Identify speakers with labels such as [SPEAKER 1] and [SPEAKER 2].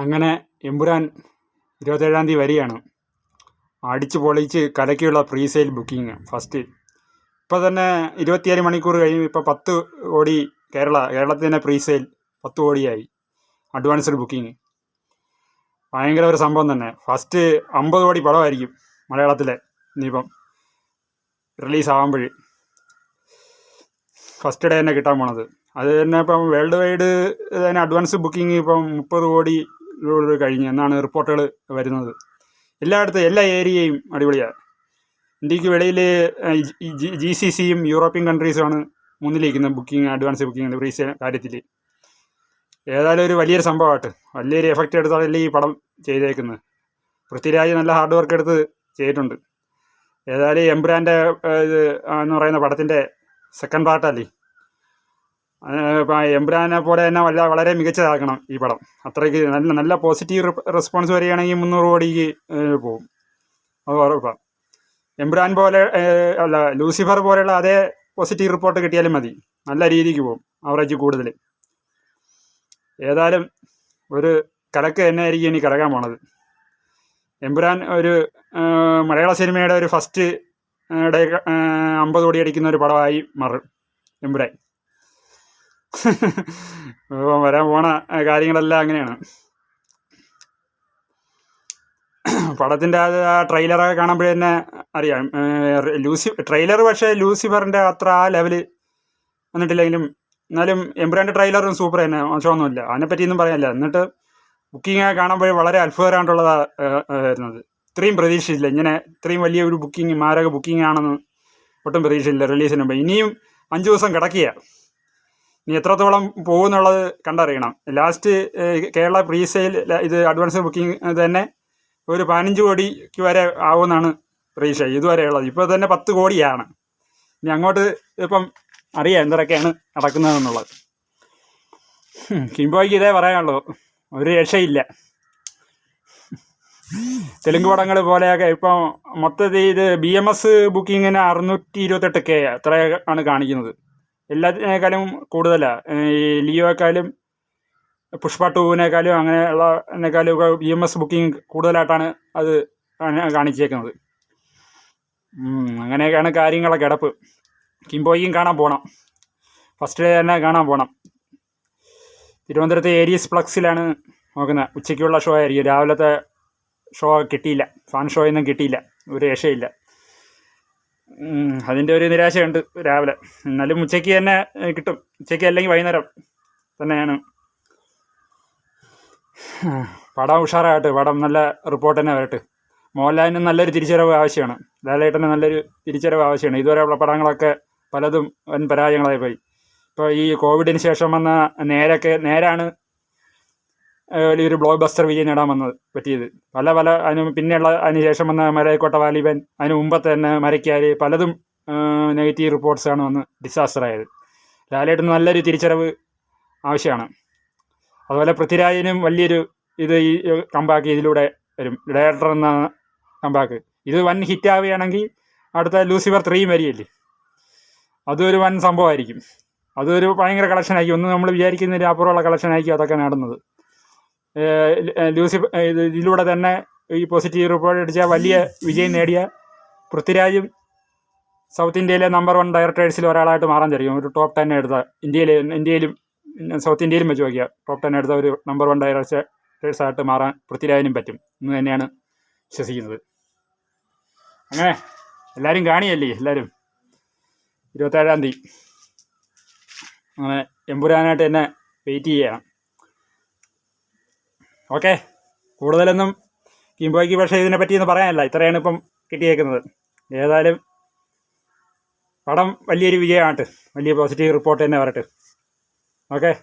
[SPEAKER 1] അങ്ങനെ എമ്പുരാൻ ഇരുപത്തേഴാം തീയതി വരികയാണ്. അടിച്ച് പൊളിച്ച് കലക്കിയുള്ള പ്രീ സെയിൽ ബുക്കിംഗ് ഫസ്റ്റ് ഇപ്പോൾ തന്നെ ഇരുപത്തിയേഴ് മണിക്കൂർ കഴിയും ഇപ്പോൾ പത്ത് കോടി കേരള കേരളത്തിൽ തന്നെ പ്രീ സെയിൽ പത്ത് കോടിയായി. അഡ്വാൻസ്ഡ് ബുക്കിംഗ് ഭയങ്കര ഒരു സംഭവം തന്നെ. ഫസ്റ്റ് അമ്പത് കോടി പടമായിരിക്കും മലയാളത്തിലെ ഇനിയിപ്പം റിലീസ് ആകുമ്പോൾ ഫസ്റ്റ് ഡേ തന്നെ കിട്ടാൻ പോണത്. അത് തന്നെ ഇപ്പം വേൾഡ് വൈഡ് തന്നെ അഡ്വാൻസ് ബുക്കിംഗ് ഇപ്പം മുപ്പത് കോടി കഴിഞ്ഞ് എന്നാണ് റിപ്പോർട്ടുകൾ വരുന്നത്. എല്ലായിടത്തും എല്ലാ ഏരിയയും അടിപൊളിയാണ്. ഇന്ത്യയ്ക്ക് വെളിയിൽ ജി സി സിയും യൂറോപ്യൻ കൺട്രീസുമാണ് മുന്നിലിരിക്കുന്നത് ബുക്കിംഗ് അഡ്വാൻസ് ബുക്കിംഗ് പ്രീസ് കാര്യത്തിൽ. ഏതായാലും ഒരു വലിയൊരു സംഭവമായിട്ട് വലിയൊരു എഫക്റ്റ് എടുത്താണല്ലേ ഈ പടം ചെയ്തേക്കുന്നത്. പൃഥ്വിരാജ് നല്ല ഹാർഡ് വർക്ക് എടുത്ത് ചെയ്തിട്ടുണ്ട്. ഏതായാലും എംബ്രാന്റെ ഇത് എന്ന് പറയുന്ന പടത്തിന്റെ സെക്കൻഡ് പാർട്ടല്ലേ എംബ്രാനെ പോലെ തന്നെ വല്ല വളരെ മികച്ചതാക്കണം ഈ പടം. അത്രയ്ക്ക് നല്ല നല്ല പോസിറ്റീവ് റെസ്പോൺസ് വരികയാണെങ്കിൽ മുന്നൂറ് കോടിക്ക് പോകും അത് ഉറപ്പാണ് എംബ്രാൻ പോലെ അല്ല ലൂസിഫർ പോലെയുള്ള അതേ പോസിറ്റീവ് റിപ്പോർട്ട് കിട്ടിയാലും മതി. നല്ല രീതിക്ക് പോകും അവറേജ് കൂടുതൽ ഏതായാലും ഒരു കലക്ക് തന്നെ ആയിരിക്കും ഇനി കിടക്കാൻ പോണത്. എമ്പുരാൻ ഒരു മലയാള സിനിമയുടെ ഒരു ഫസ്റ്റ് ഡേ അമ്പത് കോടി അടിക്കുന്ന ഒരു പടമായി മാറും എമ്പുരാൻ വരാൻ പോണ കാര്യങ്ങളെല്ലാം അങ്ങനെയാണ്. പടത്തിന്റെ ആ ട്രെയിലറൊക്കെ കാണുമ്പോഴേ തന്നെ അറിയാം. ലൂസി ട്രെയിലർ പക്ഷേ ലൂസിഫറിന്റെ അത്ര ആ ലെവൽ വന്നിട്ടില്ലെങ്കിലും എന്നാലും എംബ്രാന്റെ ട്രെയിലറും സൂപ്പർ തന്നെ. മോശമൊന്നുമില്ല. അതിനെപ്പറ്റിയൊന്നും പറയാനില്ല. എന്നിട്ട് ബുക്കിംഗ് കാണുമ്പോൾ വളരെ അത്ഭുതകരമായിട്ടുള്ളതാണ് വരുന്നത്. ഇത്രയും പ്രതീക്ഷയില്ല. ഇങ്ങനെ ഇത്രയും വലിയ ഒരു ബുക്കിംഗ് മാരക ബുക്കിംഗ് ആണെന്ന് ഒട്ടും പ്രതീക്ഷയില്ല. റിലീസിന് മുമ്പ്. ഇനിയും അഞ്ച് ദിവസം കിടക്കുക ഇനി എത്രത്തോളം പോകുന്നുള്ളത് കണ്ടറിയണം. ലാസ്റ്റ് കേരള പ്രീ സെയിൽ ഇത് അഡ്വാൻസ് ബുക്കിംഗ് തന്നെ ഒരു പതിനഞ്ച് കോടിക്ക് വരെ ആവുമെന്നാണ് പ്രതീക്ഷ. ഇതുവരെയുള്ളത് ഇപ്പോൾ തന്നെ പത്ത് കോടിയാണ്. ഇനി അങ്ങോട്ട് ഇപ്പം അറിയാം എന്തൊക്കെയാണ് നടക്കുന്നതെന്നുള്ളത്. കിംബോയ്ക്ക് ഇതേ പറയാനുള്ളൂ. ഒരു രക്ഷയില്ല. തെലുങ്ക് പടങ്ങൾ പോലെയൊക്കെ ഇപ്പം മൊത്തത്തിൽ ഇത് ബി എം എസ് ബുക്കിങ്ങിന് അറുന്നൂറ്റി ഇരുപത്തെട്ട് കെ അത്ര ആണ് കാണിക്കുന്നത്. എല്ലാത്തിനേക്കാളും കൂടുതലാണ് ഈ ലിയോയെക്കാളും പുഷ്പ ടൂവിനേക്കാളും അങ്ങനെയുള്ളതിനേക്കാളും ഒക്കെ ബി എം എസ് ബുക്കിംഗ് കൂടുതലായിട്ടാണ് അത് കാണിച്ചേക്കുന്നത്. അങ്ങനെയൊക്കെയാണ് കാര്യങ്ങളൊക്കെ കിടപ്പ്. കിംബോയിക്കും കാണാൻ പോകണം ഫസ്റ്റ് ഡേ തന്നെ കാണാൻ പോകണം തിരുവനന്തപുരത്ത് ഏരിയസ് പ്ലക്സിലാണ് നോക്കുന്നത്. ഉച്ചയ്ക്കുള്ള ഷോ ആയിരിക്കും. രാവിലത്തെ ഷോ കിട്ടിയില്ല. ഫാൻ ഷോയൊന്നും കിട്ടിയില്ല. ഒരു രക്ഷയില്ല. അതിന്റെ ഒരു നിരാശയുണ്ട് രാവിലെ. എന്നാലും ഉച്ചയ്ക്ക് തന്നെ കിട്ടും. ഉച്ചയ്ക്ക് അല്ലെങ്കിൽ വൈകുന്നേരം തന്നെയാണ്. പടം ഉഷാറാകട്ടെ. പടം നല്ല റിപ്പോർട്ട് തന്നെ വരട്ടെ. മോഹൻലാലിന് നല്ലൊരു തിരിച്ചറിവ് ആവശ്യമാണ്. ലാലേട്ടന് നല്ലൊരു തിരിച്ചറിവ് ആവശ്യമാണ്. ഇതുവരെയുള്ള പടങ്ങളൊക്കെ പലതും വൻ പരാജയങ്ങളായി പോയി. ഇപ്പോൾ ഈ കോവിഡിന് ശേഷം വന്ന നേരൊക്കെ നേരാണ് വലിയൊരു ബ്ലോക്ക് ബസ്റ്റർ വിജയം നേടാൻ വന്നത് പറ്റിയത്. പല പല അതിന് പിന്നെയുള്ള അതിന് ശേഷം വന്ന മരക്കോട്ട വാലിബൻ അതിന് മുമ്പത്തെ തന്നെ മരക്കാര് പലതും നെഗറ്റീവ് റിപ്പോർട്ട്സാണ് വന്ന് ഡിസാസ്റ്റർ ആയത്. ലാലേട്ടന് നല്ലൊരു തിരിച്ചറിവ് ആവശ്യമാണ്. അതുപോലെ പൃഥ്വിരാജിനും വലിയൊരു ഇത് ഈ കമ്പാക്ക് ഇതിലൂടെ വരും. ഡയറക്ടർ എന്ന കമ്പാക്ക് ഇത് വൻ ഹിറ്റ് ആവുകയാണെങ്കിൽ അടുത്ത ലൂസിഫർ ത്രീയും വരികയല്ലേ? അതൊരു വൻ സംഭവമായിരിക്കും. അതൊരു ഭയങ്കര കളക്ഷൻ ഒന്ന് നമ്മൾ വിചാരിക്കുന്നതിന് അപ്പുറമുള്ള കളക്ഷൻ ആയിരിക്കും അതൊക്കെ നേടുന്നത്. ലൂസിഫർ ഇതിലൂടെ തന്നെ ഈ പോസിറ്റീവ് റിപ്പോർട്ട് അടിച്ച വലിയ വിജയം നേടിയ പൃഥ്വിരാജും സൗത്ത് ഇന്ത്യയിലെ നമ്പർ വൺ ഡയറക്ടേഴ്സിൽ ഒരാളായിട്ട് മാറാൻ കഴിയും ഒരു ടോപ്പ് ടെൻ എടുത്ത ഇന്ത്യയിലെ ഇന്ത്യയിലും സൗത്ത് ഇന്ത്യയിലും വെച്ച് നോക്കിയാൽ ടോപ്പ് ടെൻ എടുത്ത ഒരു നമ്പർ വൺ ഡയറക്ടേഴ്സ് ആയിട്ട് മാറാൻ പൃഥ്വിരാജിനും പറ്റും. എന്ന് തന്നെയാണ് വിശ്വസിക്കുന്നത്. അങ്ങനെ എല്ലാവരും കാണിയല്ലേ? എല്ലാവരും ഇരുപത്തേഴാം തീയതി. അങ്ങനെ എമ്പുരാനായിട്ട് തന്നെ വെയിറ്റ് ചെയ്യണം. ഓക്കെ. കൂടുതലൊന്നും കിംബോയ്ക്ക് പക്ഷേ ഇതിനെ പറ്റിയൊന്നും പറയാനല്ല. ഇത്രയാണ് ഇപ്പം കിട്ടിയേക്കുന്നത്. ഏതായാലും പടം വലിയൊരു വിജയമാകട്ടെ. വലിയ പോസിറ്റീവ് റിപ്പോർട്ട് തന്നെ വരട്ടെ. ഓക്കെ.